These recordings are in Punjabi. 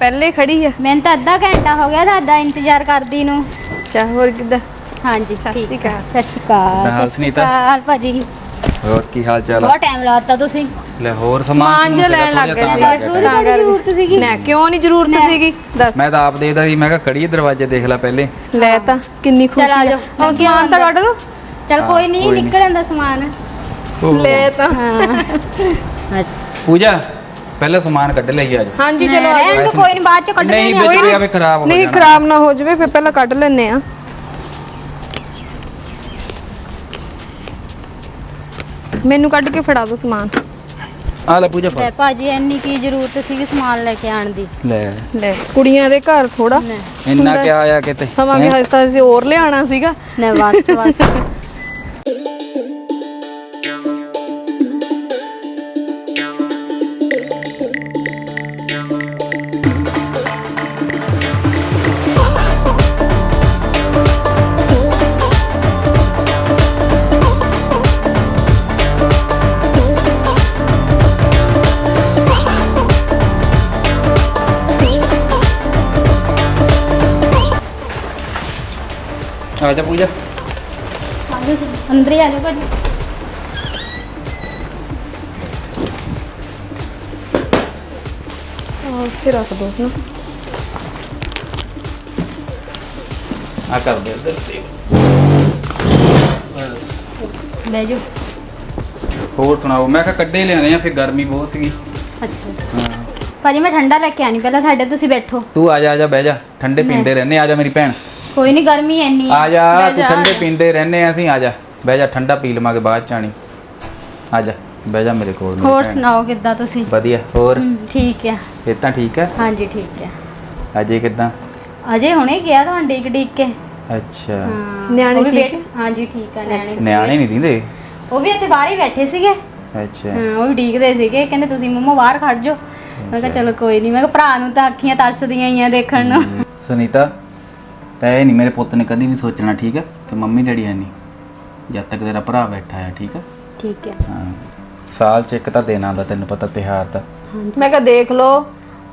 ਪਹਿਲੇ ਖੜੀ ਆ। ਮੈਨੂੰ ਤਾਂ ਅੱਧਾ ਘੰਟਾ ਹੋ ਗਿਆ ਤੁਹਾਡਾ ਇੰਤਜ਼ਾਰ ਕਰਦੀ ਨੂੰ। ਚਾ ਹੋਰ ਕਿੱਦਾਂ? ਹਾਂਜੀ ਸਤਿ ਸ਼੍ਰੀ ਅਕਾਲ। ਸਤਿ ਸ਼੍ਰੀ ਅਕਾਲ ਮੈਂ ਹਾਲ ਸੁਨੀਤਾ। ਭਾਜੀ। ਹੋਰ ਕੀ ਹਾਲ ਚਾਲ ਆ? ਬਹੁਤ ਟਾਈਮ ਲਾਤਾ ਤੁਸੀਂ। ਲੈ ਹੋਰ ਸਮਾਨ ਜਿਹਾ ਲੈਣ ਲੱਗ ਗਏ ਸੀ। ਬਸ। ਤਾਂ ਜ਼ਰੂਰਤ ਸੀਗੀ। ਨਾ ਕਿਉਂ ਨਹੀਂ ਜ਼ਰੂਰਤ ਲੈ। ਸੀਗੀ? ਦੱਸ। ਮੈਂ ਤਾਂ ਆਪ ਦੇਖਦਾ ਸੀ ਮੈਂ ਕਿਹਾ ਖੜੀ ਦਰਵਾਜ਼ੇ ਦੇਖ ਲੈ ਪਹਿਲੇ। ਲੈ ਤਾਂ ਕਿੰਨੀ ਖੁਸ਼ੀ ਚੱਲ ਆ ਜਾਓ। ਉਹ ਸਮਾਨ ਤਾਂ ਕੱਢ ਲਓ। ਚਲ ਹਾਂ, ਕੋਈ ਨਹੀਂ ਕੋਈ ਨੀ। ਨਿਕਲ ਜਾਂਦਾ ਸਮਾਨ। ਲੈ ਤਾਂ। ਹਾਂ। ਪੂਜਾ ਪਹਿਲਾਂ ਸਮਾਨ ਕੱਢ ਲਈ ਅੱਜ। ਹਾਂਜੀ ਚਲੋ ਆ ਰਹਿਣ ਜਾਓ। ਕੋਈ ਨਹੀਂ ਬਾਅਦ ਚ ਕੱਢ ਨਹੀਂ ਲੈਣੇ ਵਿੱਚ ਪਿਆ ਵੀ ਖਰਾਬ ਹੋ ਨਹੀਂ ਜਾਣਾ। ਖਰਾਬ ਨਾ ਹੋ ਜਾਵੇ ਫਿਰ ਪਹਿਲਾਂ ਕੱਢ ਲੈਨੇ ਆ ਮੈਨੂੰ ਕੱਢ ਕੇ ਫੜਾ ਦਿਓ ਸਮਾਨ। ਆ ਲੈ ਪੂਜਾ ਫੜ। ਲੈ ਭਾਜੀ ਇੰਨੀ ਕੀ ਜ਼ਰੂਰਤ ਸੀਗੀ ਸਮਾਨ ਲੈ ਕੇ ਆਣ ਦੀ? ਲੈ। ਲੈ ਕੁੜੀਆਂ ਦੇ ਘਰ ਥੋੜਾ ਇੰਨਾ ਕਿਆ ਆਇਆ ਕਿਤੇ ਸਮਾਂ ਵੀ ਹੈਂ? ਹਜੇ ਤਾਂ ਅਸੀਂ ਹੋਰ ਲਿਆਣਾ ਸੀਗਾ। ਨਾ ਬਸ ਬਸ ਆ ਜਾ ਪੂਜਾ ਆਜੋ ਅੰਦਰ ਹੀ ਆ ਜਾਓ ਭਾਜੀ ਆ ਉੱਥੇ ਰੱਖ ਦੋ ਨਾ ਆ ਕਰ ਦੇ ਇੱਧਰ ਤੇ ਲੈ ਜਾਓ ਹੋਰ ਸੁਣਾਓ? ਮੈਂ ਕਿਹਾ ਕੱਢੇ ਲਿਆਣੇ ਆ ਫਿਰ ਗਰਮੀ ਬਹੁਤ ਸੀਗੀ। ਅੱਛਾ। ਹਾਂ। ਭਾਜੀ ਮੈਂ ਠੰਡਾ ਲੈ ਕੇ ਆਣੀ ਪਹਿਲਾਂ ਸਾਡੇ ਤੁਸੀਂ ਬੈਠੋ। ਤੂੰ ਆ ਜਾ ਆ ਜਾ ਬਹਿ ਜਾ। ਠੰਡੇ ਨਹੀਂ। ਪੀਂਦੇ ਰਹਿੰਦੇ ਆ ਜਾ ਮੇਰੀ ਭੈਣ। ਕੋਈ ਨਹੀਂ ਗਰਮੀ ਇੰਨੀ ਆ। ਜਾ ਤੂੰ ਠੰਡੇ। ਪੀਂਦੇ ਰਹਿੰਦੇ ਆ ਅਸੀਂ ਆ ਜਾ। ਬਹਿ ਜਾ ਠੰਡਾ ਪੀ ਲਵਾਂਗੇ ਬਾਅਦ ਚ ਆਣੀ। ਆ ਜਾ ਬਹਿ ਜਾ ਮੇਰੇ ਕੋਲ ਮੇਰੀ ਹੋਰ ਭੈਣ। ਸੁਣਾਓ ਕਿੱਦਾਂ ਤੁਸੀਂ? ਵਧੀਆ ਹੋਰ? ਹਮ, ਠੀਕ ਆ। ਇਹ ਤਾਂ ਠੀਕ ਹੈ ਹਾਂਜੀ ਠੀਕ ਆ। ਅਜੇ ਕਿਦਾਂ? ਅਜੇ ਹੁਣੇ ਗਿਆ ਤੁਹਾਨੂੰ ਡੀਕ ਡੀਕ ਕੇ। ਅੱਛਾ। ਹਾਂ। ਨਿਆਣੇ ਉਹ ਵੀ ਠੀਕ? ਬੈਠ- ਹਾਂਜੀ ਠੀਕ ਆ ਨਿਆਣੇ ਨਿਆਣੇ ਨਹੀਂ ਦਿੰਦੇ? ਉਹ ਵੀ ਇੱਥੇ ਬਾਹਰ ਹੀ ਬੈਠੇ ਸੀਗੇ। ਅੱਛਾ। ਹਾਂ ਉਹ ਵੀ ਡੀਕਦੇ ਸੀਗੇ। ਕਹਿੰਦੇ ਤੁਸੀਂ ਮੰਮਾ ਬਾਹਰ ਖੜ ਜਾਓ। ਮੈਂ ਕਿਹਾ ਅੱਛਾ। ਚਲੋ ਕੋਈ ਨਹੀਂ ਮੈਂ ਕਿਹਾ ਭਰਾ ਨੂੰ ਤਾਂ ਅੱਖੀਆਂ ਤਰਸਦੀਆਂ ਹੀ ਆ ਦੇਖਣ ਨੂੰ। ਸੁਨੀਤਾ? ਤਾਂ ਇਹ ਨਹੀਂ ਮੇਰੇ ਪੁੱਤ ਨੇ ਕਦੀ ਵੀ ਸੋਚਣਾ ਠੀਕ ਹੈ? ਕਿ ਮੰਮੀ ਡੈਡੀ ਹੈ ਨਹੀਂ ਜਦ ਤੱਕ ਤੇਰਾ ਭਰਾ ਬੈਠਾ ਹੈ ਠੀਕ ਹੈ? ਠੀਕ ਆ ਹਾਂ ਸਾਲ ਚ ਇੱਕ ਤਾਂ ਦਿਨ ਆਉਂਦਾ ਤੈਨੂੰ ਪਤਾ ਤਿਹਾਰ ਦਾ। ਹਾਂਜੀ। ਮੈਂ ਕਿਹਾ ਦੇਖ ਲਓ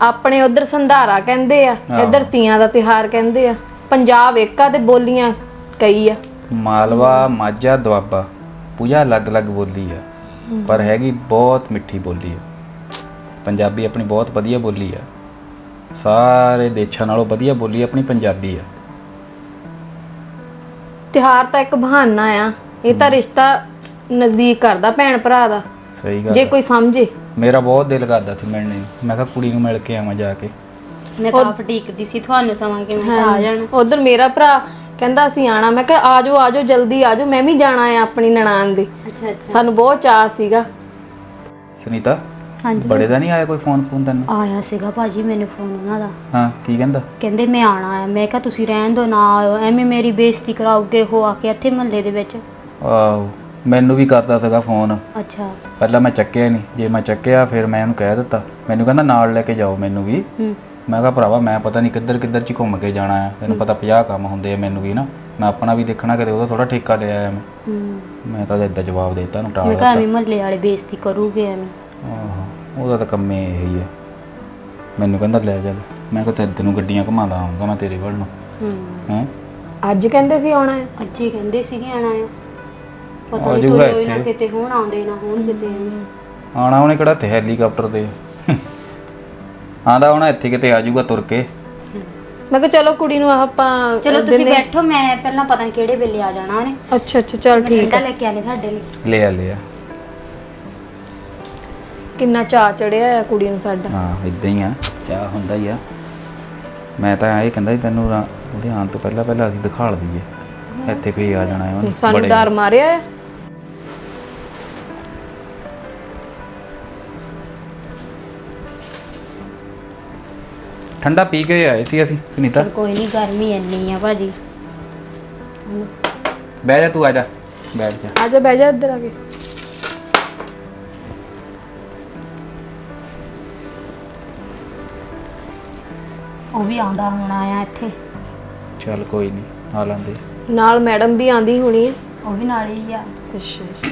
ਆਪਣੇ ਉਧਰ ਸੰਧਾਰਾ ਕਹਿੰਦੇ ਆ ਹਾਂ। ਇੱਧਰ ਤੀਆਂ ਦਾ ਤਿਹਾਰ ਕਹਿੰਦੇ ਆ ਪੰਜਾਬ ਇੱਕ ਆ ਤੇ ਬੋਲੀਆਂ ਕਈ ਆ। ਮਾਲਵਾ ਮਾਝਾ ਦੁਆਬਾ ਪੂਜਾ ਅਲੱਗ-ਅਲੱਗ ਬੋਲੀ ਆ ਪਰ ਹੈਗੀ ਬਹੁਤ ਮਿੱਠੀ ਬੋਲੀ ਆ। ਪੰਜਾਬੀ ਆਪਣੀ ਬਹੁਤ ਵਧੀਆ ਬੋਲੀ ਆ। ਸਾਰੇ ਦੇਸ਼ਾਂ ਨਾਲੋਂ ਵਧੀਆ ਬੋਲੀ ਆਪਣੀ ਪੰਜਾਬੀ ਆ। ਤਿਹਾਰ ਤਾਂ ਇੱਕ ਬਹਾਨਾ ਆ। ਇਹ ਤਾਂ ਰਿਸ਼ਤਾ ਨਜ਼ਦੀਕ ਕਰਦਾ ਭੈਣ ਭਰਾ ਦਾ। ਸਹੀ ਗੱਲ ਜੇ ਆ। ਕੋਈ ਸਮਝੇ। ਮੇਰਾ ਬਹੁਤ ਦਿਲ ਕਰਦਾ ਸੀ ਮਿਲਣੇ ਨੂੰ। ਮੈਂ ਕਿਹਾ ਕੁੜੀ ਨੂੰ ਮਿਲ ਕੇ ਆਵਾਂ ਜਾ ਕੇ। ਮੈਂ ਤਾਂ ਡੀਕਦੀ ਸੀ ਤੁਹਾਨੂੰ ਸਮਾਂ ਕਿ ਮੈਂ ਕਿਹਾ ਆ ਜਾਣਾ? ਉਧਰ ਮੇਰਾ ਭਰਾ ਕਹਿੰਦਾ ਅਸੀਂ ਆਣਾ। ਮੈਂ ਕਿਹਾ ਆਜੋ ਆਜੋ ਜਲਦੀ ਆਜੋ ਮੈਂ ਵੀ ਜਾਣਾ ਆ ਆਪਣੀ ਨਨਾਣ ਦੇ। ਅੱਛਾ ਅੱਛਾ। ਸਾਨੂੰ ਬਹੁਤ ਚਾਅ ਸੀਗਾ। ਸੁਨੀਤਾ? ਹਾਂਜੀ। ਬੜੇ ਦਾ ਨਹੀਂ ਆਇਆ ਕੋਈ ਫੋਨ ਫੋਨ ਤੈਨੂੰ? ਆਇਆ ਸੀਗਾ ਭਾਜੀ ਮੈਨੂੰ ਫੋਨ ਉਹਨਾਂ ਦਾ। ਹਾਂ ਕੀ ਕਹਿੰਦਾ? ਕਹਿੰਦੇ ਮੈਂ ਆਣਾ ਆ। ਮੈਂ ਕਿਹਾ ਤੁਸੀਂ ਰਹਿਣ ਦਿਓ ਨਾ ਆਇਓ। ਐਵੇਂ ਮੇਰੀ ਬੇਇੱਜ਼ਤੀ ਕਰਾਓਗੇ ਹੋ ਆ ਕੇ ਇੱਥੇ ਮਹੱਲੇ ਦੇ ਵਿੱਚ। ਆਹੋ ਮੈਨੂੰ ਵੀ ਕਰਦਾ ਸੀਗਾ ਫੋਨ ਅੱਛਾ। ਪਹਿਲਾਂ ਮੈਂ ਚੱਕਿਆ ਨਹੀਂ ਜੇ ਮੈਂ ਚੱਕਿਆ ਫਿਰ ਮੈਂ ਉਹਨੂੰ ਕਹਿ ਦਿੱਤਾ। ਮੈਨੂੰ ਕਹਿੰਦਾ ਨਾਲ ਲੈ ਕੇ ਜਾਓ ਮੈਨੂੰ ਵੀ। ਹੂੰ। ਮੈਂ ਕਿਹਾ ਭਰਾਵਾ ਮੈਂ ਪਤਾ ਨਹੀਂ ਕਿੱਧਰ ਕਿੱਧਰ ਚ ਘੁੰਮ ਕੇ ਜਾਣਾ ਆ। ਤੈਨੂੰ ਪਤਾ 50 ਕੰਮ ਹੁੰਦੇ ਆ ਮੈਨੂੰ ਵੀ ਨਾ। ਮੈਂ ਆਪਣਾ ਵੀ ਦੇਖਣਾ ਕਿਤੇ ਉਹਦਾ ਥੋੜਾ ਠੇਕਾ ਲਿਆ ਆ ਮੈਂ। ਹੂੰ। ਮੈਂ ਤਾਂ ਇਦਾਂ ਜਵਾਬ ਦੇ ਦਿੱਤਾ ਉਹਨੂੰ ਟਾਲ ਮੈਂ ਕਿਹਾ ਦਿੱਤਾ। ਐਵੇਂ ਮਹੱਲੇ ਵਾਲੇ ਬੇਇੱਜ਼ਤੀ ਕਰੂਗੇ ਐਵੇਂ। ਆਹੋ ਉਹਦਾ ਤਾਂ ਕੰਮੇ ਇਹੀ ਹੈ ਮੈਨੂੰ ਕਹਿੰਦਾ ਲੈ ਚੱਲ ਮੈਂ ਕਿਹਾ ਤੈਨੂੰ ਤੈਨੂੰ ਗੱਡੀਆਂ ਘੁਮਾਉਂਦਾ ਆਉਂਗਾ ਮੈਂ ਤੇਰੇ ਵੱਲ ਨੂੰ। ਹੂੰ। ਹੈਂ? ਅੱਜ ਕਹਿੰਦੇ ਸੀ ਆਉਣਾ ਹੈ ਅੱਜ ਹੀ ਕਹਿੰਦੇ ਸੀਗੇ ਆਣਾ ਆ ਪਤਾ ਆ ਨਹੀਂ ਜਾਊਗਾ ਕੋਈ ਨਾ ਇੱਥੇ। ਕਿਤੇ ਹੁਣ ਆਉਂਦੇ ਨਾ ਹੁਣ ਕਿਤੇ ਆਣਾ ਉਹਨੇ ਕਿਹੜਾ ਤੇ ਹੈਲੀਕਾਪਟਰ ਤੇ? ਆਂਦਾ ਹੁਣ ਇੱਥੇ ਕਿਤੇ ਆ ਜਾਊਗਾ ਤੁਰ ਕੇ। ਮੈਂ ਕਿਹਾ ਚਲੋ ਕੁੜੀ ਨੂੰ ਆਪਾਂ ਚਲੋ ਤੁਸੀਂ ਦਿਨੇ- ਬੈਠੋ ਮੈਂ ਪਹਿਲਾਂ ਪਤਾ ਨਹੀਂ ਕਿਹੜੇ ਵੇਲੇ ਆ ਜਾਣਾ ਉਹਨੇ। ਅੱਛਾ ਅੱਛਾ ਚਲ ਮੈਂ ਠੀਕ ਠੰਡਾ ਆ। ਲੈ ਕੇ ਆਨੇ ਤੁਹਾਡੇ ਲਈ। ਲਿਆ ਲਿਆ। ਕਿੰਨਾ ਚਾਅ ਚੜਿਆ ਆ ਕੁੜੀ ਨੂੰ ਸਾਡਾ। ਹਾਂ ਇਦਾਂ ਹੀ ਆ ਕਿਆ ਹੁੰਦਾ ਹੀ ਆ। ਮੈਂ ਤਾਂ ਇਹ ਕਹਿੰਦਾ ਸੀ ਤੈਨੂੰ ਰਾ- ਉਹਦੇ ਆਉਣ ਤੋਂ ਪਹਿਲਾਂ ਪਹਿਲਾਂ ਅਸੀਂ ਦਿਖਾ ਲਈਏ। ਇੱਥੇ ਕੋਈ ਆ ਜਾਣਾ ਹੈ ਉਹਨੇ ਸਾਨੂੰ ਬੜੇ- ਡਰ ਮਾਰਿਆ ਆ। ਠੰਡਾ ਪੀ ਕੇ ਆਏ ਸੀ ਅਸੀਂ ਸੁਨੀਤਾ। ਚਲ ਕੋਈ ਨਹੀਂ ਗਰਮੀ ਇੰਨੀ ਆ ਭਾਜੀ। ਬਹਿ ਜਾ ਤੂੰ ਆ ਜਾ। ਬੈਠ ਜਾ। ਆ ਜਾ ਬਹਿ ਜਾ ਇੱਧਰ ਆ ਕੇ। ਵੀ ਆਉਂਦਾ ਹੋਣਾ ਆ ਇੱਥੇ। ਚੱਲ ਕੋਈ ਨਹੀਂ ਆ। ਲੈਂਦੇ ਨਾਲ ਮੈਡਮ ਵੀ ਆਂਦੀ ਹੋਣੀ ਹੈ ਉਹ ਵੀ ਨਾਲ ਹੀ ਆ। ਅੱਛਾ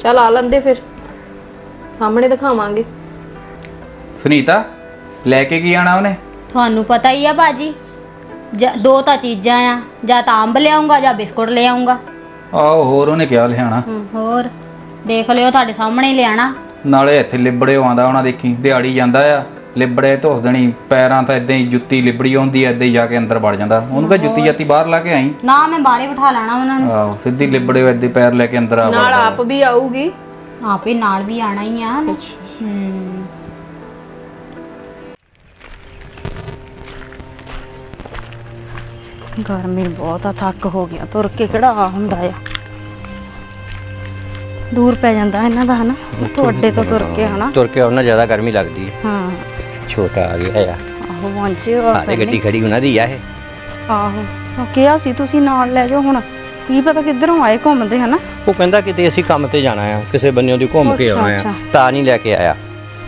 ਚਲ ਆ ਲੰਦੇ ਫਿਰ। ਸਾਹਮਣੇ ਦਿਖਾਵਾਂਗੇ। ਸੁਨੀਤਾ ਲੈ ਕੇ ਕੀ ਆਣਾ ਉਹਨੇ? ਤੁਹਾਨੂੰ ਪਤਾ ਹੀ ਆ ਬਾਜੀ ਜਾਂ- ਦੋ ਤਾਂ ਚੀਜ਼ਾਂ ਆ ਜਾਂ ਤਾਂ ਅੰਬ ਲਿਆਉਂਗਾ ਜਾਂ ਬਿਸਕੁਟ ਲਿਆਉਂਗਾ। ਆਹੋ ਹੋਰ ਉਹਨੇ ਕਿਹਾ ਲਿਆਣਾ? ਹੋਰ ਦੇਖ ਲਿਓ ਤੁਹਾਡੇ ਸਾਹਮਣੇ ਹੀ ਲਿਆਣਾ। ਨਾਲੇ ਇੱਥੇ ਲਿਬੜੇ ਆਉਂਦਾ ਉਹਨਾਂ ਦੇਖੀ ਦਿਹਾੜੀ ਜਾਂਦਾ ਆ। ਲਿਬੜੇ ਧੋਸ ਦੇਣੀ ਪੈਰਾਂ ਤਾਂ ਇਦਾਂ ਹੀ ਜੁੱਤੀ ਲਿਬੜੀ ਹੁੰਦੀ ਐ ਇਦਾਂ ਹੀ ਜਾ ਕੇ ਅੰਦਰ ਵੜ ਜਾਂਦਾ। ਉਹਨੂੰ ਕਹ ਜੁੱਤੀ ਜਾਤੀ ਬਾਹਰ ਲਾ ਕੇ ਆਈ। ਨਾ ਮੈਂ ਬਾਹਰੇ ਬਿਠਾ ਲੈਣਾ ਉਹਨਾਂ ਨੂੰ। ਆਹੋ ਸਿੱਧੀ ਲਿਬੜੇ ਇਦਾਂ ਹੀ ਪੈਰ ਲੈ ਕੇ ਅੰਦਰ ਆ ਨਾਲ ਆਪ ਵੀ ਆਊਗੀ। ਆਪੇ ਨਾਲ ਵੀ ਆਣਾ ਹੀ ਆ। ਹਮ ਗਰਮੀ ਬਹੁਤ ਆ ਥੱਕ ਹੋ ਗਿਆ ਤੁਰ ਕੇ ਕਿਹੜਾ ਆ ਹੁੰਦਾ ਆ। ਦੂਰ ਪੈ ਜਾਂਦਾ ਇਹਨਾਂ ਦਾ ਹਨਾ? ਤੁਹਾਡੇ ਤੋਂ ਤੁਰ ਕੇ ਹਨਾ? ਤੁਰ ਕੇ ਉਹਨਾਂ ਜ਼ਿਆਦਾ ਗਰਮੀ ਲੱਗਦੀ ਹੈ। ਹਾਂ। ਛੋਟਾ ਆ ਗਿਆ ਆ। ਆਹੋ ਪਹੁੰਚੇ ਹੋ ਹਾਲੇ ਗੱਡੀ ਖੜੀ ਉਹਨਾਂ ਦੀ ਆ ਇਹ। ਆਹੋ ਉਹ ਕਿਹਾ ਸੀ ਤੁਸੀਂ ਨਾਲ ਲੈ ਜਾਓ ਹੁਣ। ਕੀ ਪਤਾ ਕਿੱਧਰੋਂ ਆਏ ਘੁੰਮਦੇ ਹਨਾ? ਉਹ ਕਹਿੰਦਾ ਕਿਤੇ ਅਸੀਂ ਕੰਮ ਤੇ ਜਾਣਾ ਆ ਕਿਸੇ ਬੰਨਿਓ ਦੀ ਘੁੰਮ ਕੇ ਅੱਛਾ, ਆਉਣਾ ਆ। ਅੱਛਾ। ਤਾਂ ਨਹੀਂ ਲੈ ਕੇ ਆਇਆ।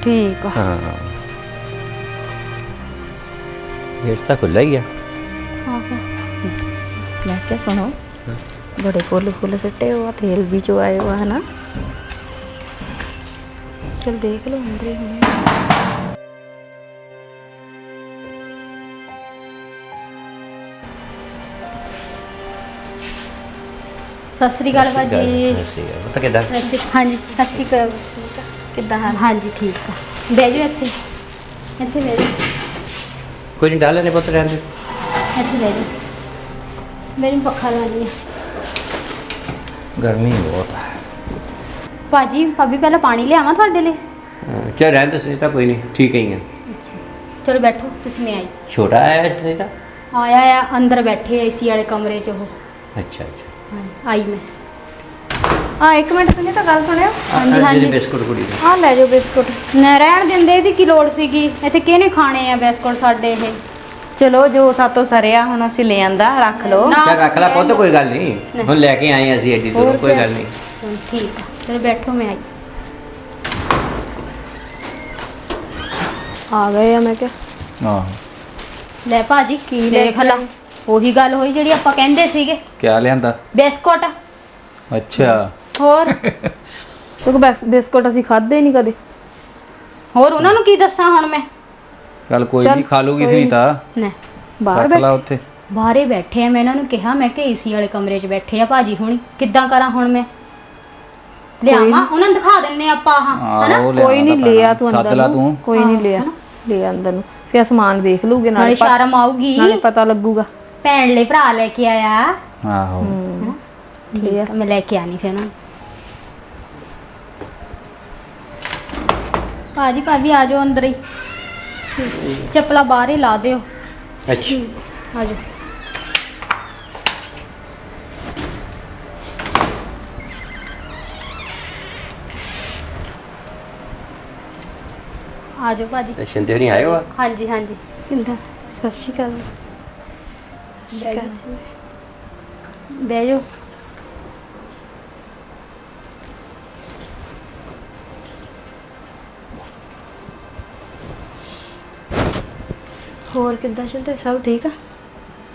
ਠੀਕ ਆ। ਹਾਂ। ਗੇਟ ਤਾਂ ਖੁੱਲਾ ਹੀ ਆ। ਆਹੋ। ਮੈਂ ਕਿਹਾ ਸੁਣੋ ਬੜੇ ਫੁੱਲ ਫੁੱਲ ਸਿੱਟੇ ਹੋ ਆ ਤੇਲ ਵੀ ਚੋ ਆਏ ਹੋ ਆ, ਹਨਾ? ਚਲ ਦੇਖ ਲਓ ਅੰਦਰ ਹੀ ਹੋਣੇ ਸਤਿ ਸ੍ਰੀ ਅਕਾਲ ਭਾਜੀ। ਸਤਿ ਸ਼੍ਰੀ ਅਕਾਲ। ਕਿੱਦਾਂ? ਸਤਿ ਸ਼੍ਰੀ- ਹਾਂਜੀ ਸਤਿ ਸ਼੍ਰੀ ਅਕਾਲ ਕਿੱਦਾਂ ਹਾਲ? ਹਾਂਜੀ ਠੀਕ ਆ। ਬਹਿ ਜਾਓ ਇੱਥੇ। ਇੱਥੇ ਬਹਿ ਜਾਓ। ਕੋਈ ਨਹੀਂ ਡਾਲੇ ਨੇ ਪੁੱਤ ਰਹਿੰਦੇ ਇੱਥੇ ਬਹਿ ਜਾਓ। ਮੈਨੂੰ ਪੱਖਾ ਲਾਣੀ ਆ। ਗਰਮੀ ਬਹੁਤ ਆ। ਭਾਜੀ ਭਾਬੀ ਪਹਿਲਾਂ ਪਾਣੀ ਲਿਆਵਾਂ ਤੁਹਾਡੇ ਲਈ? ਹਾਂ, ਚੱਲ ਰਹਿੰਦੇ ਸੀ ਤਾਂ ਕੋਈ ਨਹੀਂ ਠੀਕ ਹੀ ਆ। ਚਲੋ ਬੈਠੋ ਤੁਸੀਂ ਮੈਂ ਆਈ। ਛੋਟਾ ਆਇਆ ਇਸ ਲਈ ਤਾਂ ਆਇਆ ਆ ਅੰਦਰ ਬੈਠੇ ਏਸੀ ਵਾਲੇ ਕਮਰੇ 'ਚ ਉਹ। ਅੱਛਾ ਅੱਛਾ। ਆਈ ਮੈਂ। ਆ ਇੱਕ ਮਿੰਟ ਸੁਣੀ ਤਾਂ ਗੱਲ ਸੁਣਿਓ? ਹਾਂਜੀ, ਹਾਂਜੀ। ਬਿਸਕੁਟ ਕੁੜੀ ਦੇ। ਆ ਲੈ ਜਾਓ ਬਿਸਕੁਟ। ਨਾ ਰਹਿਣ ਦਿੰਦੇ ਇਹਦੀ ਕੀ ਲੋੜ ਸੀਗੀ? ਇੱਥੇ ਕਿਹਨੇ ਖਾਣੇ ਆ ਬਿਸਕੁਟ ਸਾਡੇ ਇਹ? ਚਲੋ ਜੋ ਸਾਤੋਂ ਸਰਿਆ ਹੁਣ ਅਸੀਂ ਲੈ ਆਂਦਾ ਰੱਖ ਲਓ। ਨਾ, ਚੱਲ ਰੱਖ ਲੈ ਪੁੱਤ ਕੋਈ ਗੱਲ ਨਹੀਂ। ਹੁਣ ਲੈ ਕੇ ਆਏ ਅਸੀਂ ਐਡੀ ਦੂਰ ਹੋਰ ਕੋਈ? ਗੱਲ ਨਹੀਂ। ਚਲੋ ਠੀਕ ਆ। ਚਲੋ ਬੈਠੋ ਮੈਂ ਆਈ। ਆ ਗਏ ਆ ਮੈਂ ਕਿਹਾ। ਆਹੋ ਲੈ ਭਾਜੀ ਕੀ ਲੈ ਦੇਖ ਲਾ? ਉਹੀ ਗੱਲ ਹੋਈ ਜਿਹੜੀ ਆਪਾਂ ਕਹਿੰਦੇ ਸੀਗੇ। ਕਿਆ ਲਿਆਂਦਾ? ਬਿਸਕੁਟ। ਅੱਛਾ। ਹੋਰ? ਕਿਉਂਕਿ ਬਸ ਬਿਸਕੁਟ ਅਸੀਂ ਖਾਦੇ ਨਹੀਂ ਕਦੇ। ਹੋਰ ਉਹਨਾਂ ਨੂੰ ਕੀ ਦੱਸਾਂ ਹੁਣ ਮੈਂ? ਚੱਲ ਕੋਈ ਚੱਲ, ਨਹੀਂ ਖਾ ਲੂਗੀ ਕੋਈ ਸੁਨੀਤਾ ਨਾ ਬਾਹਰ ਰੱਖ ਲਾ ਉੱਥੇ। ਬਾਹਰੇ ਬੈਠੇ ਆ ਮੈਂ ਇਹਨਾਂ ਨੂੰ ਕਿਹਾ ਮੈਂ ਕਿ ਏਸੀ ਵਾਲੇ ਕਮਰੇ 'ਚ ਬੈਠੇ ਆ ਭਾਜੀ ਹੁਣੀ। ਕਿੱਦਾਂ ਕਰਾਂ ਹੁਣ ਮੈਂ? ਲਿਆਵਾਂ ਉਹਨਾਂ ਨੂੰ ਦਿਖਾ ਦਿੰਨੇ ਆਪਾਂ ਆਹ ਹਨਾ? ਕੋਈ ਨਹੀਂ ਲਿਆ ਤੂੰ ਸੱਦ ਅੰਦਰ ਨੂੰ। ਤੂੰ। ਕੋਈ ਨਹੀਂ ਲਿਆ? ਲਿਆ ਅੰਦਰ ਨੂੰ। ਫਿਰ ਸਮਾਨ ਦੇਖ ਲੂਗੇ ਨਾਲੇ ਸ਼ਰਮ ਆਊਗੀ। ਨਾਲੇ ਪਤਾ ਲੱਗੂਗਾ। ਭੈਣ ਲਈ ਭਰਾ ਲੈ ਕੇ ਆਇਆ। ਆਹੋ। ਹੂੰ ਠੀਕ ਆ, ਮੈਂ ਲੈ ਕੇ ਆਣੀ ਫਿਰ ਨਾ। ਭਾਜੀ ਭਾਜੀ ਆ ਜਾਓ ਅੰਦਰ ਹੀ। ਚੱਪਲਾ ਬਾਹਰ ਹੀ ਲਾ ਦਿਓ। ਅੱਛਾ। ਆ ਜਾਓ। ਆ ਜਾਓ ਭਾਜੀ। ਤੇ ਸ਼ਿੰਦੇ ਨਹੀਂ ਆਏ ਹੋ ਹਾਂਜੀ ਹਾਂਜੀ। ਕਿੰਦਾ? ਸਤਿ ਸ਼੍ਰੀ ਅਕਾਲ। ਬਹਿ ਜਾਓ। ਹੋਰ ਕਿੱਦਾਂ ਚੱਲਦਾ ਸਭ ਠੀਕ ਆ?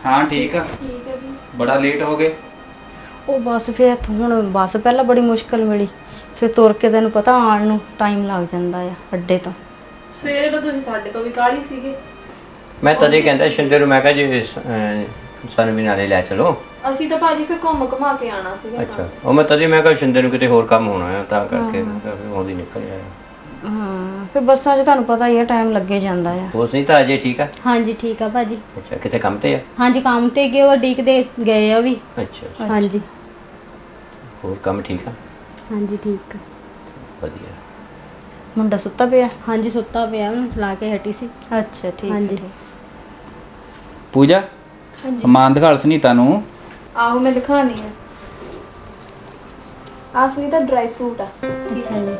ਹਾਂ ਠੀਕ ਆ। ਠੀਕ ਹੈ ਜੀ। ਬੜਾ ਲੇਟ ਹੋ ਗਏ। ਉਹ ਬੱਸ ਫਿਰ ਇੱਥੋਂ ਹੁਣ ਬੱਸ ਪਹਿਲਾਂ ਬੜੀ ਮੁਸ਼ਕਲ ਮਿਲੀ। ਫਿਰ ਤੁਰ ਕੇ ਤੈਨੂੰ ਪਤਾ ਆਉਣ ਨੂੰ ਟਾਈਮ ਲੱਗ ਜਾਂਦਾ ਆ ਅੱਡੇ ਤੋਂ। ਸਵੇਰੇ ਤਾਂ ਤੁਸੀਂ ਸਾਡੇ ਤੋਂ ਵੀ ਕਾਲੀ ਸੀਗੇ। ਮੈਂ ਤਦੇ ਕਹਿੰਦਾ ਸ਼ਿੰਦੇ ਨੂੰ ਮੈਂ ਕਿਹਾ ਜੀ ਸਾਨੂੰ ਵੀ ਨਾਲੇ ਲੈ ਚਲੋ। ਅਸੀਂ ਤਾਂ ਭਾਜੀ ਫਿਰ ਘੁੰਮ ਘੁਮਾ ਕੇ ਆਣਾ ਸੀਗਾ ਅੱਛਾ। ਉਹ ਮੈਂ ਤਦੇ ਮੈਂ ਕਿਹਾ ਸ਼ਿੰਦੇ ਨੂੰ ਕਿਤੇ ਹੋਰ ਕੰਮ ਹੋਣਾ ਹੈ ਤਾਂ ਕਰਕੇ ਮੈਂ ਕਿਹਾ ਫਿਰ ਉਹਦੀ ਨਿਕਲ ਆਇਆ। ਹਾਂ ਫਿਰ ਬੱਸਾਂ 'ਚ ਤੁਹਾਨੂੰ ਪਤਾ ਹੀ ਆ ਟਾਈਮ ਲੱਗੇ ਜਾਂਦਾ ਆ। ਹੋਰ ਨਹੀਂ ਤਾਂ ਅਜੇ ਠੀਕ ਆ? ਹਾਂਜੀ ਠੀਕ ਆ ਭਾਜੀ। ਅੱਛਾ ਕਿਤੇ ਕੰਮ ਤੇ ਆ? ਹਾਂਜੀ ਕੰਮ ਤੇ ਗਏ ਉਹ ਡੀਕਦੇ ਗਏ ਆ ਵੀ। ਅੱਛਾ ਹਾਂਜੀ। ਹੋਰ ਕੰਮ ਠੀਕ ਆ? ਹਾਂਜੀ ਠੀਕ ਆ। ਵਧੀਆ। ਮੁੰਡਾ ਸੁੱਤਾ ਪਿਆ? ਹਾਂਜੀ ਸੁੱਤਾ ਪਿਆ ਉਹਨੂੰ ਸਲਾ ਕੇ ਹਟੀ ਸੀ। ਅੱਛਾ ਠੀਕ ਹਾਂਜੀ। ਪੂਜਾ? ਹਾਂਜੀ। ਸਮਾਨ ਦਿਖਾ ਸੁਨੀਤਾ ਨੂੰ। ਆਹੋ ਮੈਂ ਦਿਖਾਣੀ ਆ। ਆਹ ਸੀ ਤਾਂ ਡਰਾਈ ਫਰੂਟ ਆ। ਅੱਛਾ ਜੀ।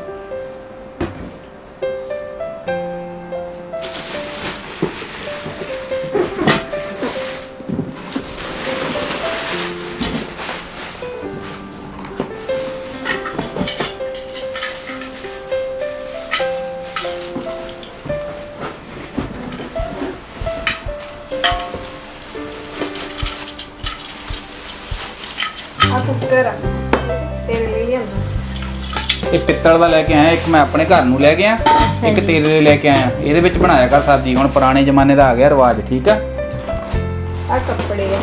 ਕੁੱਕਰ ਆ। ਤੇਰੇ ਲਈ ਲਿਆਂਦਾ। ਇਹ ਪਿੱਤਲ ਦਾ ਲੈ ਕੇ ਆਇਆ ਇੱਕ ਮੈਂ ਆਪਣੇ ਘਰ ਨੂੰ ਲੈ ਗਿਆ ਇੱਕ। ਤੇਰੇ ਲਈ ਲੈ ਕੇ ਆਇਆ। ਇਹਦੇ ਵਿੱਚ ਬਣਾਇਆ ਕਰ ਸਬਜ਼ੀ ਹੁਣ ਪੁਰਾਣੇ ਜ਼ਮਾਨੇ ਦਾ ਆ ਗਿਆ ਰਿਵਾਜ ਠੀਕ ਆ? ਆ ਕੱਪੜੇ ਆ।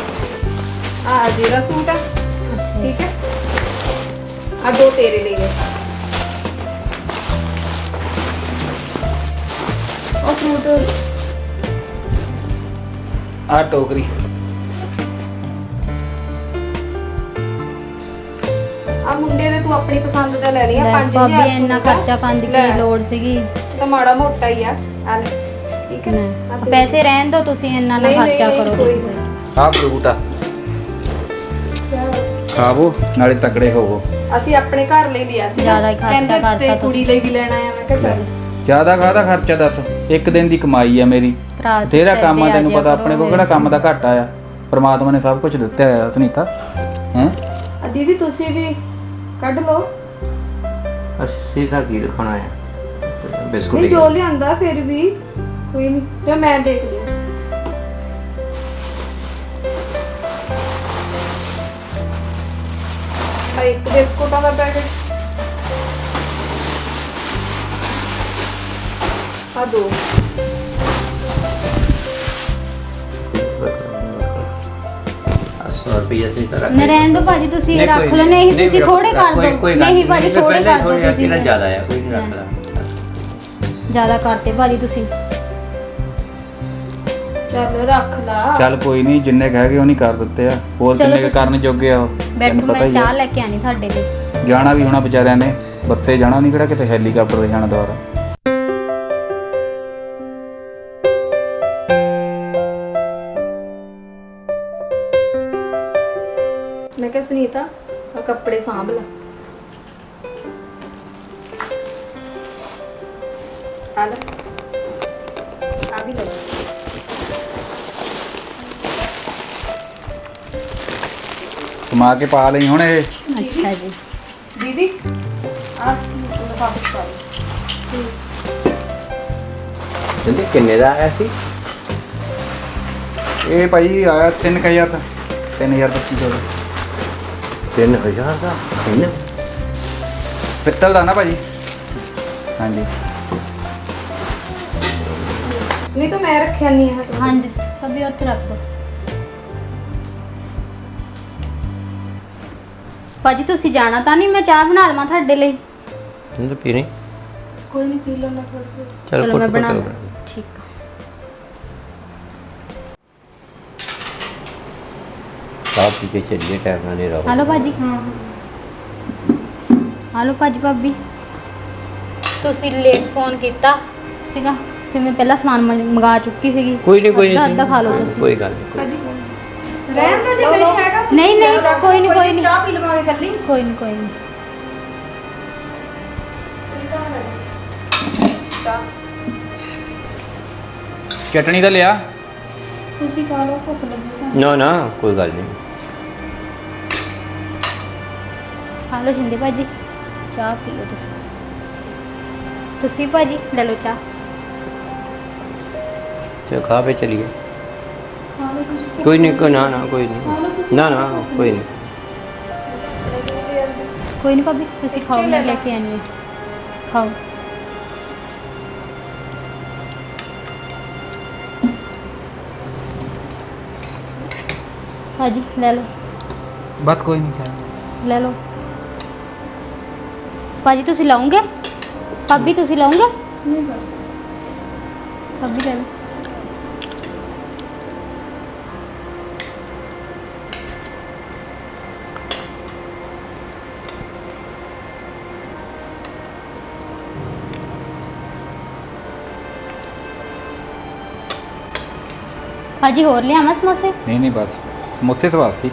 ਆ ਜਿਹੜਾ ਸੂਟ ਆ ਠੀਕ ਹੈ ਆ ਦੋ ਤੇਰੇ ਲਈ ਹੈ ਉਹ ਸੂਟ ਆ ਟੋਕਰੀ। ਤੂੰ ਆਪਣੀ ਪਸੰਦ ਦਾ ਲੈ ਲਈ ਆ ਲੈ 5000 ਭਾਬੀ ਇੰਨਾ ਖਰਚਾ ਕਰਨ ਦੀ ਕੀ ਲੋੜ ਸੀਗੀ? ਤਾਂ ਮਾੜਾ ਮੋਟਾ ਹੀ ਆ ਆ ਲੈ ਠੀਕ ਹੈ। ਪੈਸੇ ਰਹਿਣ ਦੋ ਤੁਸੀਂ ਇੰਨਾ ਨਾ ਨਹੀਂ, ਨਹੀਂ, ਖਰਚਾ ਨਹੀਂ, ਕਰੋ ਕੋਈ ਤੁਸੀਂ। ਆ ਫਰੂਟ ਆ। ਖਾਵੋ ਨਾਲੇ ਤਕੜੇ ਹੋਵੋ। ਅਸੀਂ ਆਪਣੇ ਘਰ ਲਈ ਲਿਆ ਸੀ ਜ਼ਿਆਦਾ ਹੀ ਖਰਚਾ ਕਹਿੰਦੇ ਕਰਤਾ ਤੇ ਤੁਸੀਂ। ਕੁੜੀ ਲਈ ਵੀ ਲੈਣਾ ਆ ਮੈਂ ਕਿਹਾ ਚੱਲ। ਜ਼ਿਆਦਾ ਖਾਦਾ ਖਰਚਾ ਦੱਸ? ਇੱਕ ਦਿਨ ਦੀ ਕਮਾਈ ਆ ਮੇਰੀ। ਭਰਾ ਤੇਰਾ ਕੰਮ ਆ ਤੈਨੂੰ ਪਤਾ ਆਪਣੇ ਕੋਲ ਕਰੋ ਕਿਹੜਾ ਕੰਮ ਦਾ ਘਾਟਾ ਆ। ਪ੍ਰਮਾਤਮਾ ਨੇ ਸਭ ਕੁਝ ਦਿੱਤਾ ਆ ਸੁਨੀਤਾ। ਹੈ? ਆ ਦੀਦੀ ਤੁਸੀਂ ਵੀ ਕੱਢ ਲਓ। ਅਸੀਂ ਸਿੱਧਾ ਕੀ ਦਿਖਾਣਾ ਹੈ? ਬਿਸਕੁਟ ਨਹੀਂ ਹੀ ਜੋ ਲਿਆਂਦਾ ਫਿਰ ਵੀ ਕੋਈ ਨਹੀਂ। ਜੋ ਮੈਂ ਦੇਖ ਲਿਆ ਆ ਇੱਕ ਬਿਸਕੁਟਾਂ ਦਾ ਪੈਕੇਟ। ਆ ਦੋ। ਰੁਪਏ ਸੀ ਤਾਂ ਰੱਖ ਨਰੈਣ ਦੋ ਭਾਜੀ ਤੁਸੀਂ ਨਹੀਂ, ਰੱਖ ਕੋਈ ਲਓ ਨਹੀਂ ਨਹੀਂ, ਤੁਸੀਂ ਥੋੜੇ ਕਰ ਕੋਈ- ਦਿਓ। ਕੋਈ ਗੱਲ ਨਹੀਂ ਭਾਜੀ ਥੋੜੇ ਪਹਿਲਾਂ ਕਰ ਦਿਓ ਥੋੜ੍ਹੇ ਤੁਸੀਂ। ਜ਼ਿਆਦਾ ਆ ਕੋਈ ਨਹੀਂ ਰੱਖਦਾ ਜ਼ਿਆਦਾ ਕਰਤੇ ਭਾਜੀ ਤੁਸੀਂ। ਚੱਲ ਰੱਖ ਲਾ। ਚੱਲ ਕੋਈ ਨਹੀਂ ਜਿੰਨੇ ਕੁ ਹੈਗੇ ਉਹ ਨਹੀਂ ਕਰ ਦਿੱਤੇ ਆ। ਹੋਰ ਚਲੋ ਕਿੰਨੇ ਕੁ ਤੁਸੀਂ- ਕਰਨ ਜੋਗੇ ਆ ਉਹ? ਬੈਠੋ ਤੈਨੂੰ ਪਤਾ ਮੈਂ ਹੀ ਚਾਹ ਆ ਲੈ ਕੇ ਆਣੀ ਤੁਹਾਡੇ ਲਈ। ਜਾਣਾ ਵੀ ਹੋਣਾ ਵਿਚਾਰਿਆਂ ਨੇ। ਬੱਤੇ ਜਾਣਾ ਨਹੀਂ ਕਿਹੜਾ ਕਿਤੇ ਹੈਲੀਕਾਪਟਰ ਤੇ ਜਾਣਾ ਦੁਬਾਰਾ। ਮੈਂ ਕਿਹਾ ਸੁਨੀਤਾ ਆ ਕੱਪੜੇ ਸਾਂਭ ਲੈ ਆ ਲੈ ਆ ਵੀ ਲੈ ਕਮਾ ਕੇ ਪਾ ਲਈ ਹੁਣ ਇਹ ਅੱਛਾ ਜੀ ਦੀਦੀ ਆ ਲਿਫਾਫੇ ਚ ਪਾ ਲਓ ਜਲਦੀ ਕਿੰਨੇ ਦਾ ਆਇਆ ਸੀ ਇਹ ਭਾਈ ਆਇਆ 3000 ਦਾ 3025 ਦਾ 3000 ਦਾ? ਇੰਨਾ ਪਿੱਤਲ ਦਾ ਨਾ ਭਾਜੀ। ਹਾਂਜੀ। ਨਹੀਂ ਤਾਂ ਮੈਂ ਰੱਖਿਆ ਨਹੀਂ ਹੈ ਹਾਂਜੀ। ਭਾਬੀ ਉੱਥੇ ਰੱਖ ਦਿਓ ਭਾਜੀ ਤੁਸੀਂ ਜਾਣਾ ਤਾਂ ਨਹੀਂ? ਮੈਂ ਚਾਹ ਬਣਾ ਲਵਾਂ ਤੁਹਾਡੇ ਲਈ। ਨਹੀਂ ਤਾਂ ਪੀਣੀ। ਕੋਈ ਨਹੀਂ ਪੀ ਲੈਣਾ ਥੋੜੀ ਦੇਰ। ਚਲ ਮੈਂ ਕੁੱਟ ਬਣਾ ਚਾਹ ਪੀ ਕੇ ਚੱਲੀਏ ਟਾਈਮ ਨਾਲ ਨਹੀਂ ਰਹੋ ਹਲੋ ਭਾਜੀ ਹਲੋ ਭਾਜੀ ਭਾਬੀ ਤੁਸੀਂ ਲੇਟ ਫੋਨ ਕੀਤਾ ਸੀਗਾ ਤੇ ਮੈਂ ਪਹਿਲਾਂ ਸਮਾਨ ਮੰਗਾ ਚੁੱਕੀ ਸੀਗੀ ਕੋਈ ਨਹੀਂ ਕੋਈ ਨਹੀਂ ਅੱਧਾ ਅੱਧਾ ਖਾ ਲਓ ਤੁਸੀਂ ਕੋਈ ਗੱਲ ਨਹੀਂ ਭਾਜੀ ਰਹਿਣ ਦੋ ਜੇ ਨਹੀਂ ਹੈਗਾ ਤੁਸੀਂ ਨਹੀਂ, ਨਹੀਂ, ਰੱਖ ਕੋਈ ਨੀ, ਲਓ, ਕੋਈ ਨੀ। ਚਾਹ ਪੀ ਲਵਾਂਗੇ ਕੱਲੀ ਕੋਈ ਨਹੀਂ ਕੋਈ ਨਹੀਂ ਚਾਹ ਚਟਣੀ ਤਾਂ ਲਿਆ ਤੁਸੀਂ ਖਾ ਲਓ ਭੁੱਖ ਲੱਗੀ ਨਾ ਨਾ ਕੋਈ ਗੱਲ ਨਹੀਂ ਹਲੋ ਜਿੰਦੇ ਭਾਜੀ ਚਾਹ ਪੀਓ ਤੁਸੀਂ ਤੁਸੀਂ ਭਾਜੀ ਲੈ ਲਓ ਚਾਹ ਚਲ ਖਾ ਕੇ ਚੱਲੀਏ ਖਾ ਲਓ ਤੁਸੀਂ ਕੋਈ ਨਹੀਂ ਕੋਈ ਨਾ ਨਾ ਕੋਈ ਨਹੀਂ ਨਾ ਨਾ ਕੋਈ ਨਹੀਂ ਕੋਈ ਨਹੀਂ ਭਾਬੀ ਤੁਸੀਂ ਖਾਓ ਮੈਂ ਲੈ ਕੇ ਆਨੀ ਹਾਂ ਖਾਓ ਭਾਜੀ ਲੈ ਲਓ ਬਸ ਕੋਈ ਨਹੀਂ ਚਾਹ ਲੈ ਲਓ ਭਾਜੀ ਤੁਸੀਂ ਲਾਉਂਗੇ ਭਾਬੀ ਤੁਸੀਂ ਲਾਉਂਗੇ ਨਹੀਂ ਬਸ ਭਾਬੀ ਲੈ ਲਓ ਭਾਜੀ ਹੋਰ ਲਿਆਵਾਂ ਸਮੋਸੇ ਨਹੀਂ ਨਹੀਂ ਬਸ ਸਮੋਸੇ ਸਵਾਦ ਸੀ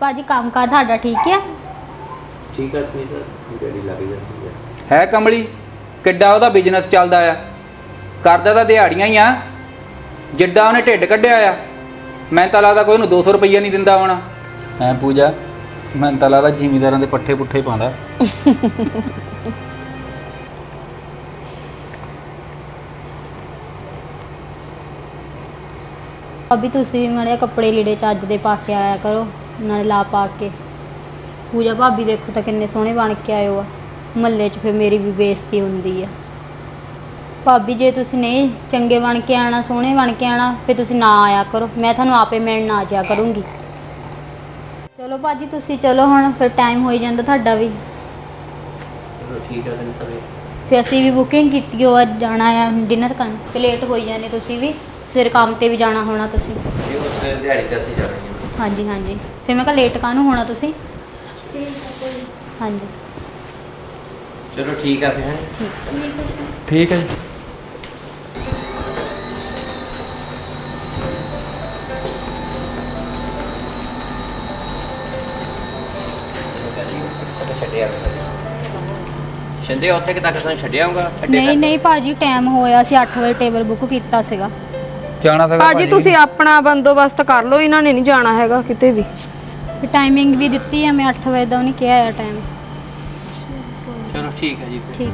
ਭਾਜੀ ਕੰਮ ਕਾਰ ਤੁਹਾਡਾ ਠੀਕ ਆ? ਠੀਕ ਆ ਸੁਨੀਤਾ ਡੈਡੀ ਲੱਗ ਜਾਂਦੀ ਹੈ ਹੈ ਕਮਲੀ ਕਿੱਡਾ ਉਹਦਾ ਬਿਜ਼ਨਸ ਚੱਲਦਾ ਆ? ਕਰਦਾ ਤਾਂ ਦਿਹਾੜੀਆਂ ਹੀ ਆ। ਜਿੱਡਾ ਉਹਨੇ ਢਿੱਡ ਕੱਢਿਆ ਆ ਮੈਨੂੰ ਤਾਂ ਲੱਗਦਾ ਕੋਈ ਉਹਨੂੰ 200 ਰੁਪਈਆ ਨਹੀਂ ਦਿੰਦਾ ਹੋਣਾ। ਹੈ ਪੂਜਾ ਮੈਨੂੰ ਤਾਂ ਲੱਗਦਾ ਜ਼ਿਮੀਦਾਰਾਂ ਦੇ ਪੱਠੇ ਪੁੱਠੇ ਪਾਉਂਦਾ। ਅਭੀ ਤੁਸੀਂ ਵੀ ਮਾੜੇ ਕੱਪੜੇ ਲੀੜੇ ਚੱਜ ਦੇ ਪਾ ਕੇ ਆਇਆ ਕਰੋ। ਨਾਲੇ ਲਾ ਪਾ ਕੇ। ਪੂਜਾ ਭਾਬੀ ਦੇਖੋ ਤਾਂ ਕਿੰਨੇ ਸੋਹਣੇ ਬਣ ਕੇ ਆਏ ਹੋ ਆ। ਮਹੱਲੇ 'ਚ ਫਿਰ ਮੇਰੀ ਵੀ ਬੇਇੱਜ਼ਤੀ ਹੁੰਦੀ ਆ। ਭਾਬੀ ਜੇ ਤੁਸੀਂ ਨਹੀਂ ਚੰਗੇ ਬਣ ਕੇ ਆਣਾ ਸੋਹਣੇ ਬਣ ਕੇ ਆਣਾ ਫਿਰ ਤੁਸੀਂ ਨਾ ਆਇਆ ਕਰੋ। ਮੈਂ ਤੁਹਾਨੂੰ ਆਪੇ ਮਿਲਣ ਆ ਜਾਇਆ ਕਰੂੰਗੀ। ਚਲੋ ਭਾਜੀ ਤੁਸੀਂ ਚਲੋ ਹੁਣ ਫਿਰ ਟਾਈਮ ਹੋਈ ਜਾਂਦਾ ਤੁਹਾਡਾ ਵੀ। ਚਲੋ ਠੀਕ ਹੈ ਦਿਨ ਤਵੇ ਫਿਰ ਅਸੀਂ ਵੀ ਬੁਕਿੰਗ ਕੀਤੀ ਹੋ ਅੱਜ ਜਾਣਾ ਆ ਡਿਨਰ ਕਰਨ। ਤੇ ਲੇਟ ਹੋਈ ਜਾਂਦੇ ਤੁਸੀਂ ਵੀ ਫਿਰ ਕੰਮ ਤੇ ਵੀ ਜਾਣਾ ਹੋਣਾ ਤੁਸੀਂ। ਇਹ ਉਸ ਦਿਹਾੜੀ ਤੇ ਅਸੀਂ ਜਾਣਾ ਹੀ ਆ। ਹਾਂਜੀ ਹਾਂਜੀ। ਫਿਰ ਮੈਂ ਕਿਹਾ ਲੇਟ ਕਾਹਨੂੰ ਹੋਣਾ ਤੁਸੀਂ? ਹਾਂਜੀ। ਚਲੋ ਠੀਕ ਆ ਫਿਰ ਹੈਂ। ਠੀਕ। ਹੈ ਜੀ। ਸ਼ਿੰਦੇ ਉੱਥੇ ਕਿ ਤੱਕ ਸਾਨੂੰ ਛੱਡਿਆ ਆਉਂਗਾ ਨਹੀਂ ਨਹੀਂ ਭਾਜੀ ਟਾਈਮ ਹੋਇਆ ਸੀ 8 ਵਜੇ ਟੇਬਲ ਬੁੱਕ ਕੀਤਾ ਸੀਗਾ। ਜਾਣਾ ਤਾਂ ਭਾਜੀ ਤੁਸੀਂ ਆਪਣਾ ਬੰਦੋਬਸਤ ਕਰ ਲਓ ਇਹਨਾਂ ਨੇ ਨਹੀਂ ਜਾਣਾ ਹੈਗਾ ਕਿਤੇ ਵੀ। ਫਿਰ ਟਾਈਮਿੰਗ ਵੀ ਦਿੱਤੀ ਆ ਮੈਂ 8 ਵਜੇ ਦਾ ਉਹਨੇ ਕਿਹਾ ਆ ਟਾਈਮ ਚਲੋ ਠੀਕ ਹੈ ਜੀ ਫਿਰ। ਠੀਕ।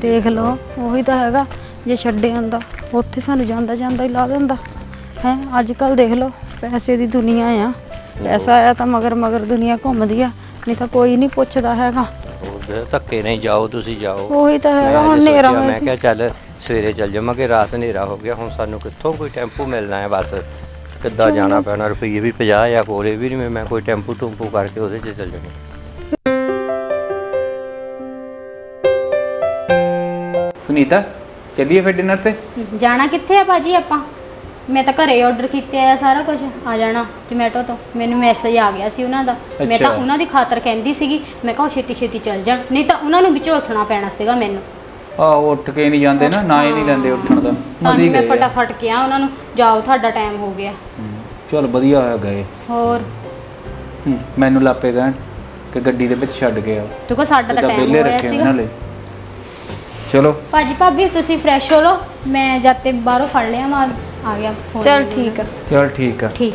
ਦੇਖ ਲਓ ਉਹੀ ਤਾਂ ਹੈਗਾ ਜੇ ਛੱਡੇ ਆਂਦਾ ਉੱਥੇ ਸਾਨੂੰ ਜਾਂਦਾ ਜਾਂਦਾ ਹੀ ਲਾ ਦਿੰਦਾ। ਹੈ ਅੱਜ ਕੱਲ ਦੇਖ ਲਓ ਪੈਸੇ ਦੀ ਦੁਨੀਆ ਆ। ਪੈਸਾ ਆਇਆ ਤਾਂ ਮਗਰ ਮਗਰ ਦੁਨੀਆ ਘੁੰਮਦੀ ਆ ਨਹੀਂ ਤਾਂ ਕੋਈ ਨਹੀਂ ਪੁੱਛਦਾ ਹੈਗਾ। ਧੱਕੇ ਨਹੀਂ ਜਾਓ ਤੁਸੀਂ ਜਾਓ। ਉਹੀ ਤਾਂ ਹੈਗਾ ਮੈਂ ਹੁਣ ਅੱਜ ਹਨੇਰਾ ਸੋਚਿਆ, ਹੋਇਆ ਮੈਂ ਸੀ। ਕਿਹਾ ਚੱਲ ਸਵੇਰੇ ਚੱਲ ਜਾਵਾਂਗੇ ਰਾਤ ਹਨੇਰਾ ਹੋ ਗਿਆ ਹੁਣ ਸਾਨੂੰ ਕਿੱਥੋਂ ਕੋਈ ਟੈਂਪੂ ਮਿਲਣਾ ਹੈ ਬਸ। ਕਿੱਦਾਂ ਜਾਣਾ ਪੈਣਾ ਰੁਪਈਏ ਵੀ 50 ਆ ਕੋਲੇ ਵੀ ਨਹੀਂ ਮੈਂ ਕੋਈ ਟੈਂਪੂ ਟੂੰਪੂ ਕਰਕੇ ਉਹਦੇ 'ਚ ਚੱਲ ਜਾਵਾਂ ਸੁਨੀਤਾ ਚੱਲੀਏ ਫਿਰ ਡਿਨਰ ਤੇ? ਜਾਣਾ ਕਿੱਥੇ ਆ ਭਾਜੀ ਆਪਾਂ? ਮੈਂ ਤਾਂ ਘਰੇ ਆਰਡਰ ਕੀਤੇ ਆ ਸਾਰਾ ਕੁਝ ਆ ਜਾਣਾ ਜਮੈਟੋ ਤੋਂ। ਮੈਨੂੰ ਮੈਸੇਜ ਆ ਗਿਆ ਸੀ ਉਹਨਾਂ ਦਾ। ਮੈਂ ਤਾਂ ਅੱਛਾ। ਉਹਨਾਂ ਦੀ ਖਾਤਰ ਕਹਿੰਦੀ ਸੀਗੀ ਮੈਂ ਕਿਹਾ ਉਹ ਛੇਤੀ ਛੇਤੀ ਚੱਲ ਜਾਣ। ਨਹੀਂ ਤਾਂ ਉਹਨਾਂ ਨੂੰ ਵਿੱਚੋਂ ਹੱਸਣਾ ਪੈਣਾ ਸੀਗਾ ਮੈਨੂੰ। ਆ ਉੱਠ ਕੇ ਨਹੀਂ ਜਾਂਦੇ ਨਾ ਨਾ ਹੀ ਨਹੀਂ ਲੈਂਦੇ ਉੱਠਣ ਦਾ। ਤਾਂ ਮੈਂ ਗਏ ਆ। ਫਟਾਫਟ ਕਿਹਾ ਉਹਨਾਂ ਨੂੰ ਜਾਓ ਤੁਹਾਡਾ ਟਾਈਮ ਹੋ ਗਿਆ। ਹੂੰ, ਚੱਲ ਵਧੀਆ ਹੋਇਆ ਗਏ। ਹੋਰ? ਹੂੰ, ਮੈਨੂੰ ਲਾਪੇ ਕਹਿਣ ਕਿ ਗੱਡੀ ਦੇ ਵਿੱਚ ਛੱਡ ਕੇ ਆ ਤੂੰ ਕੋ ਸਾਡਾ ਤਾਂ ਤਾਂ ਟਾਈਮ ਵਿਹਲੇ ਹੋਇਆ ਰੱਖੇ ਸੀਗਾ। ਉਹਨਾਂ ਲਈ ਚਲੋ। ਭਾਜੀ ਭਾਬੀ ਤੁਸੀਂ ਫਰੈਸ਼ ਹੋ ਲਓ। ਮੈਂ ਜਦ ਤੇ ਬਾਹਰੋਂ ਫੜ ਲਿਆ ਮੈਂ ਆ ਗਿਆ phone ਚਲ। ਠੀਕ ਆ। ਚਲ ਠੀਕ ਆ। ਠੀਕ।